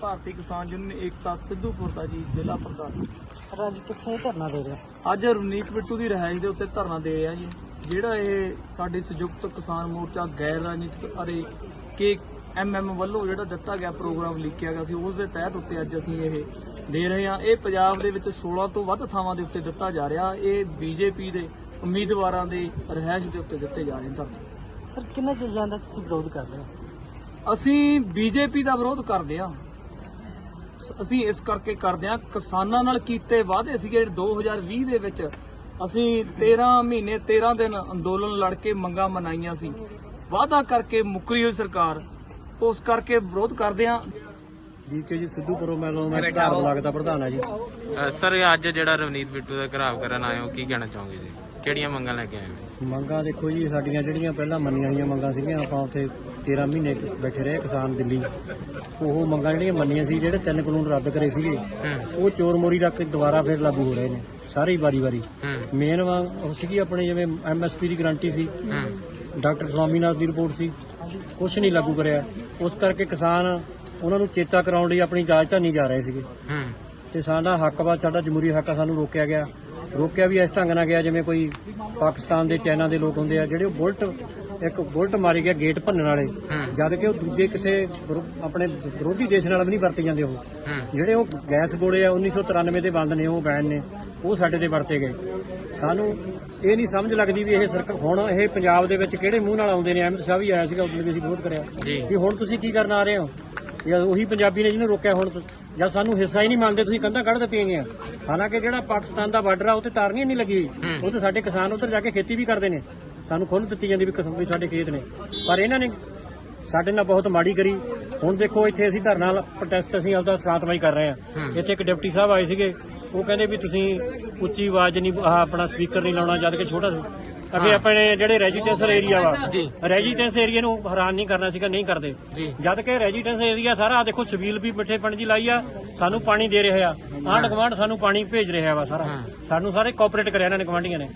ਭਾਰਤੀ ਕਿਸਾਨ ਯੂਨੀਅਨ ਏਕਤਾ ਸਿੱਧੂਪੁਰ ਦਾ ਜੀ ਜ਼ਿਲ੍ਹਾ ਪ੍ਰਧਾਨ। ਸਰ ਅੱਜ ਕਿੱਥੇ ਧਰਨਾ ਦੇ ਰਹੇ? ਅੱਜ ਰਵਨੀਤ ਬਿੱਟੂ ਦੀ ਰਿਹਾਇਸ਼ ਦੇ ਉੱਤੇ ਧਰਨਾ ਦੇ ਰਿਹਾ ਜੀ। ਜਿਹੜਾ ਇਹ ਸਾਡੇ ਸੰਯੁਕਤ ਕਿਸਾਨ ਮੋਰਚਾ ਗੈਰ ਰਾਜਨੀਤਿਕ ਅਤੇ ਕੇ ਐਮਐਮ ਵੱਲੋਂ ਜਿਹੜਾ ਦਿੱਤਾ ਗਿਆ ਪ੍ਰੋਗਰਾਮ ਲਿਖਿਆ ਗਿਆ ਸੀ ਉਸ ਦੇ ਤਹਿਤ ਉੱਤੇ ਅੱਜ ਅਸੀਂ ਇਹ ਦੇ ਰਹੇ ਹਾਂ। ਇਹ ਪੰਜਾਬ ਦੇ ਵਿੱਚ 16 ਤੋਂ ਵੱਧ ਥਾਵਾਂ ਦੇ ਉੱਤੇ ਦਿੱਤਾ ਜਾ ਰਿਹਾ। ਇਹ ਬੀਜੇਪੀ ਦੇ ਉਮੀਦਵਾਰਾਂ ਦੇ ਰਿਹਾਇਸ਼ ਦੇ ਉੱਤੇ ਦਿੱਤੇ ਜਾ ਰਹੇ ਧਰਨੇ। ਸਰ ਕਿੰਨੇ ਚੀਜ਼ਾਂ ਦਾ ਤੁਸੀਂ ਵਿਰੋਧ ਕਰ ਰਹੇ ਹੋ? ਅਸੀਂ ਬੀਜੇਪੀ ਦਾ ਵਿਰੋਧ ਕਰਦੇ ਹਾਂ। ਅਸੀਂ ਇਸ ਕਰਕੇ ਕਰਦੇ ਹਾਂ ਕਿਸਾਨਾਂ ਨਾਲ ਕੀਤੇ ਵਾਅਦੇ ਸੀਗੇ ਜਿਹੜੇ 2020 ਦੇ ਵਿੱਚ। ਅਸੀਂ 13 ਮਹੀਨੇ 13 ਦਿਨ ਅੰਦੋਲਨ ਲੜ ਕੇ ਮੰਗਾਂ ਮਨਾਈਆਂ ਸੀ। ਵਾਅਦਾ ਕਰਕੇ ਮੁੱਕਰੀ ਹੋਈ ਸਰਕਾਰ। ਉਸ ਕਰਕੇ ਵਿਰੋਧ ਕਰਦੇ ਹਾਂ। ਡੀਕੇ ਜੀ ਸਿੱਧੂਪੁਰੋਂ ਮੈਂ ਮੈਂ ਸੁਧਾਰ ਬਲਾਕ ਦਾ ਪ੍ਰਧਾਨ ਆ ਜੀ। ਸਰ ਅੱਜ ਜਿਹੜਾ ਰਵਨੀਤ ਬਿੱਟੂ ਦਾ ਘਰਾਵ ਕਰਨ ਆਏ ਹੋ ਕੀ ਕਹਿਣਾ ਚਾਹੋਗੇ ਜੀ? ਕਿਹੜੀਆਂ ਮੰਗਾਂ ਲੈ ਕੇ ਆਏ ਹੋ? ਮੰਗਾਂ ਦੇਖੋ ਜੀ ਸਾਡੀਆਂ ਜਿਹੜੀਆਂ ਪਹਿਲਾਂ ਮੰਨੀਆਂ ਹੋਈਆਂ ਮੰਗਾਂ ਸੀਗੀਆਂ ਆਪਾਂ ਉੱਥੇ 13 ਮਹੀਨੇ ਬੈਠੇ ਰਹੇ ਕਿਸਾਨ ਦਿੱਲੀ। ਉਹ ਮੰਗਾਂ ਜਿਹੜੀਆਂ ਮੰਨੀਆਂ ਸੀ ਜਿਹੜੇ ਤਿੰਨ ਕਾਨੂੰਨ ਰੱਦ ਕਰੇ ਸੀਗੇ ਉਹ ਚੋਰ ਮੋਰੀ ਰੱਖ ਕੇ ਦੁਬਾਰਾ ਫਿਰ ਲਾਗੂ ਹੋ ਰਹੇ ਨੇ ਸਾਰੀ ਵਾਰੀ ਵਾਰੀ ਹੂੰ। ਮੇਨ ਵਾਂਗ ਉਹ ਸੀਗੀ ਆਪਣੇ ਜਿਵੇਂ ਐਮਐਸਪੀ ਦੀ ਗਾਰੰਟੀ ਸੀ ਡਾਕਟਰ ਸਵਾਮੀਨਾਥ ਦੀ ਰਿਪੋਰਟ ਸੀ ਕੁਝ ਨਹੀਂ ਲਾਗੂ ਕਰਿਆ। ਉਸ ਕਰਕੇ ਕਿਸਾਨ ਉਹਨਾਂ ਨੂੰ ਚੇਤਾ ਕਰਾਉਣ ਲਈ ਆਪਣੀ ਇਜਾਜ਼ਤ ਨਹੀਂ ਜਾ ਰਹੇ ਸੀਗੇ। ਤੇ ਸਾਡਾ ਹੱਕ ਵਾ ਸਾਡਾ ਜਮਹੂਰੀ ਹੱਕ ਆ ਸਾਨੂੰ ਰੋਕਿਆ ਗਿਆ। ਰੋਕਿਆ ਵੀ ਇਸ ਢੰਗ ਨਾਲ ਗਿਆ ਜਿਵੇਂ ਕੋਈ ਪਾਕਿਸਤਾਨ ਦੇ ਚਾਈਨਾ ਦੇ ਲੋਕ ਹੁੰਦੇ ਆ ਜਿਹੜੇ ਉਹ ਬੁਲਟ ਇੱਕ ਬੁਲਟ ਮਾਰੀ ਗਿਆ ਗੇਟ ਭੰਨਣ ਵਾਲੇ। ਜਦ ਕਿ ਉਹ ਦੂਜੇ ਕਿਸੇ ਆਪਣੇ ਵਿਰੋਧੀ ਦੇਸ਼ ਨਾਲ ਵੀ ਨਹੀਂ ਵਰਤੇ ਜਾਂਦੇ ਉਹ। ਜਿਹੜੇ ਉਹ ਗੈਸ ਗੋਲੇ ਆ 1993 ਦੇ ਬੰਦ ਨੇ ਉਹ ਬੈਨ ਨੇ ਉਹ ਸਾਡੇ ਤੇ ਵਰਤੇ ਗਏ। ਸਾਨੂੰ ਇਹ ਨਹੀਂ ਸਮਝ ਲੱਗਦੀ ਵੀ ਇਹ ਸਰਕਾਰ ਹੁਣ ਇਹ ਪੰਜਾਬ ਦੇ ਵਿੱਚ ਕਿਹੜੇ ਮੂੰਹ ਨਾਲ ਆਉਂਦੇ ਨੇ? ਅਹਿਮਦ ਸ਼ਾਹ ਵੀ ਆਇਆ ਸੀਗਾ ਉਦੋਂ ਵੀ ਅਸੀਂ ਵਿਰੋਧ ਕਰਿਆ। ਜੀ। ਵੀ ਹੁਣ ਤੁਸੀਂ ਕੀ ਕਰਨ ਆ ਰਹੇ ਹੋ? ਜਾਂ ਉਹੀ ਪੰਜਾਬੀ ਨੇ ਜਿਹਨੂੰ ਰੋਕਿਆ ਹੁਣ ਜਾਂ ਸਾਨੂੰ ਹਿੱਸਾ ਹੀ ਨਹੀਂ ਮੰਨਦੇ ਤੁਸੀਂ ਕੰਧਾਂ ਕੱਢ ਦਿੱਤੀਆਂ ਗਈਆਂ। ਹਾਲਾਂਕਿ ਜਿਹੜਾ ਪਾਕਿਸਤਾਨ ਦਾ ਬਾਰਡਰ ਆ ਉਹ ਤੇ ਤਾਰਨੀ ਨਹੀਂ ਲੱਗੀ ਹੂੰ। ਉਹ ਤੇ ਸਾਡੇ ਕਿਸਾਨ ਉੱਧਰ ਜਾ ਕੇ ਖੇਤੀ ਵੀ ਕਰਦੇ ਨੇ। ਸਾਨੂੰ ਖੁੱਲ੍ਹ ਦਿੱਤੀ ਜਾਂਦੀ ਵੀ ਕਿਸਾਨ ਵੀ ਸਾਡੇ ਖੇਤ ਨੇ। ਪਰ ਇਹਨਾਂ ਨੇ ਸਾਡੇ ਨਾਲ ਬਹੁਤ ਮਾੜੀ ਕਰੀ। ਹੁਣ ਦੇਖੋ ਇੱਥੇ ਅਸੀਂ ਧਰਨਾ ਪ੍ਰੋਟੈਸਟ ਅਸੀਂ ਆਪਦਾ ਸ਼ਾਂਤਮਈ ਕਰ ਰਹੇ ਹਾਂ। ਇੱਥੇ ਇੱਕ ਡਿਪਟੀ ਸਾਹਿਬ ਆਏ ਸੀਗੇ। ਉਹ ਕਹਿੰਦੇ ਵੀ ਤੁਸੀਂ ਉੱਚੀ ਆਵਾਜ਼ ਨਹੀਂ ਆਪਣਾ ਸਪੀਕਰ ਨਹੀਂ ਲਾਉਣਾ ਜਦ ਕਿ ਛੋਟਾ ਅੱਗੇ ਆਪਣੇ ਜਿਹੜੇ ਰੈਜ਼ੀਡੈਂਸ਼ਲ ਏਰੀਆ ਵਾ ਜੀ। ਰੈਜ਼ੀਡੈਂਸ ਏਰੀਆ ਨੂੰ ਹੈਰਾਨ ਨਹੀਂ ਕਰਨਾ ਸੀਗਾ ਨਹੀਂ ਕਰਦੇ। ਜੀ। ਜਦ ਕਿ ਰੈਜ਼ੀਡੈਂਸ ਏਰੀਆ ਸਾਰਾ ਆਹ ਦੇਖੋ ਛਬੀਲ ਵੀ ਮਿੱਠੇ ਪਾਣੀ ਦੀ ਲਾਈ ਆ ਸਾਨੂੰ ਪਾਣੀ ਦੇ ਰਿਹਾ ਆ। ਆਂਢ ਗੁਆਂਢ ਸਾਨੂੰ ਪਾਣੀ ਭੇਜ ਰਿਹਾ ਵਾ ਸਾਰਾ। ਸਾਨੂੰ ਸਾਰੇ ਕੋਆਪਰੇਟ ਕਰਿਆ ਇਹਨਾਂ ਨੇ ਗਵਾਂਢੀਆਂ ਨੇ।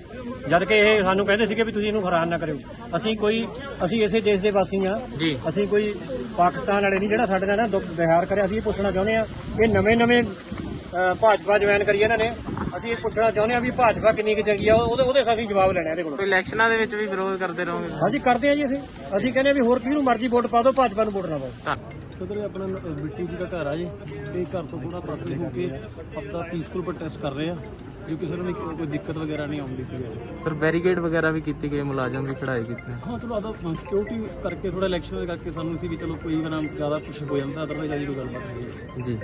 ਜਦ ਕਿ ਇਹ ਸਾਨੂੰ ਕਹਿੰਦੇ ਸੀਗੇ ਵੀ ਤੁਸੀਂ ਇਹਨੂੰ ਹੈਰਾਨ ਨਾ ਕਰਿਓ। ਅਸੀਂ ਕੋਈ ਅਸੀਂ ਇਸੇ ਦੇਸ਼ ਦੇ ਵਾਸੀ ਆ। ਜੀ। ਅਸੀਂ ਕੋਈ ਪਾਕਿਸਤਾਨ ਵਾਲੇ ਨਹੀਂ ਜਿਹੜਾ ਸਾਡੇ ਨਾਲ ਨਾ ਦੁੱਖ ਵਿਹਾਰ ਕਰਿਆ ਅਸੀਂ ਇਹ ਪੁੱਛਣਾ ਚਾਹੁੰਦੇ ਆ। ਇਹ ਨਵੇਂ ਨਵੇਂ ਭਾਜਪਾ ਜੁਆਇਨ ਕਰੀ ਇਹਨਾਂ ਨੇ। ਅਸੀਂ ਇਹ ਪੁੱਛਣਾ ਚਾਹੁੰਦੇ ਆ ਵੀ ਭਾਜਪਾ ਕਿੰਨੀ ਕੁ ਚੰਗੀ ਆ ਉਹਦੇ ਉਹਦੇ ਅਸੀਂ ਜਵਾਬ ਲੈਣਾ ਇਹਦੇ ਕੋਲ। ਇਲੈਕਸ਼ਨਾਂ ਦੇ ਵਿੱਚ ਵੀ ਵਿਰੋਧ ਕਰਦੇ ਰਹੋਗੇ? ਹਾਂਜੀ ਕਰਦੇ ਆ ਜੀ ਅਸੀਂ। ਅਸੀਂ ਕਹਿੰਦੇ ਆ ਵੀ ਹੋਰ ਕਿਹਨੂੰ ਮਰਜ਼ੀ ਵੋਟ ਪਾ ਦਿਓ ਭਾਜਪਾ ਨੂੰ ਵੋਟ ਨਾ ਪਾਓ। ਉਧਰ ਆਪਣਾ ਬਿੱਟੂ ਜੀ ਦਾ ਘਰ ਆ ਜੀ। ਤੇ ਘਰ ਤੋਂ ਥੋੜਾ ਪਾਸੇ ਹੋ ਕੇ ਆਪਦਾ ਪੀਸਫੁਲ ਪ੍ਰੋਟੈਸਟ ਕਰ ਰਹੇ ਆ। ਜੋ ਕਿਸੇ ਨੂੰ ਵੀ ਕੋਈ ਕੋਈ ਦਿੱਕਤ ਵਗੈਰਾ ਨਹੀਂ ਆਉਣ ਦਿੱਤੀ ਹੈ ਸਰ ਬੈਰੀਕੇਡ ਵਗੈਰਾ ਵੀ ਕੀਤੀ ਗਈ ਮੁਲਾਜ਼ਮ ਵੀ ਖੜਾਏ ਕੀਤੇ। ਹਾਂ ਥੋੜਾ ਆਦਾ ਸਿਕਿਉਰਿਟੀ ਕਰਕੇ ਥੋੜਾ ਇਲੈਕਸ਼ਨ ਦੇ ਕਰਕੇ ਸਾਨੂੰ ਸੀ ਵੀ ਚਲੋ ਕੋਈ ਨਾ ਜ਼ਿਆਦਾ ਕੁਝ ਹੋ ਜਾਂਦਾ ਅਦਰਵਾਈਜ਼ ਅਜੀ ਕੋਈ ਗੱਲਬਾਤ ਨਹੀਂ ਜੀ।